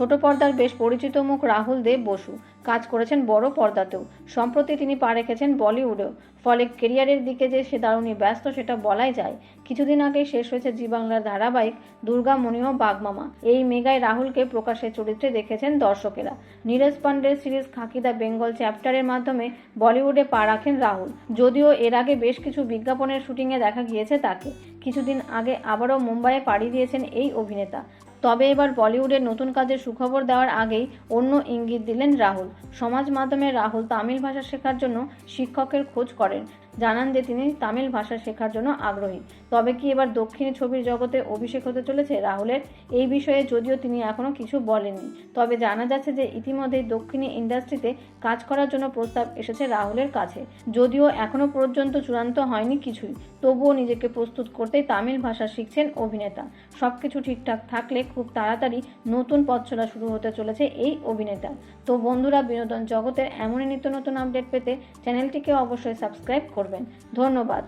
ছোট পর্দার বেশ পরিচিত মুখ রাহুল দেব বসু। কাজ করেছেন বড় পর্দাতেও। সম্প্রতি তিনি পা রেখেছেন বলিউডেও ফলে কেরিয়ারের দিকে যে সে দারুণই ব্যস্ত, সেটা বলাই যায়। কিছুদিন আগেই শেষ হয়েছে জি বাংলার ধারাবাহিক দুর্গা মণিও বাগমামা এই মেগায় রাহুলকে প্রকাশের চরিত্রে দেখেছেন দর্শকেরা। নীরজ পান্ডের সিরিজ খাকি দ্য বেঙ্গল চ্যাপ্টারের মাধ্যমে বলিউডে পা রাখেন রাহুল। যদিও এর আগে বেশ কিছু বিজ্ঞাপনের শুটিংয়ে দেখা গিয়েছে তাকে। কিছুদিন আগে আবারও মুম্বাইয়ে পাড়ি দিয়েছেন এই অভিনেতা। তবে এবার বলিউডের নতুন কাজের সুখবর দেওয়ার আগেই অন্য ইঙ্গিত দিলেন রাহুল। সমাজ মাধ্যমে রাহুল তামিল ভাষা শেখার জন্য শিক্ষকের খোঁজ করেন। জানান যে তিনি তামিল ভাষা শেখার জন্য আগ্রহী। তবে কি এবার দক্ষিণী ছবির জগতে অভিষেক হতে চলেছে রাহুলের? এই বিষয়ে যদিও তিনি এখনও কিছু বলেননি। তবে জানা যাচ্ছে যে ইতিমধ্যেই দক্ষিণী ইন্ডাস্ট্রিতে কাজ করার জন্য প্রস্তাব এসেছে রাহুলের কাছে। যদিও এখনও পর্যন্ত চূড়ান্ত হয়নি কিছুই। তবুও নিজেকে প্রস্তুত করতেই তামিল ভাষা শিখছেন অভিনেতা। সব কিছু ঠিকঠাক থাকলে খুব তাড়াতাড়ি নতুন পথ চলা শুরু হতে চলেছে এই অভিনেতা। তো বন্ধুরা, বিনোদন জগতের এমনই নিত্য নতুন আপডেট পেতে চ্যানেলটিকে অবশ্যই সাবস্ক্রাইব করবেন। ধন্যবাদ।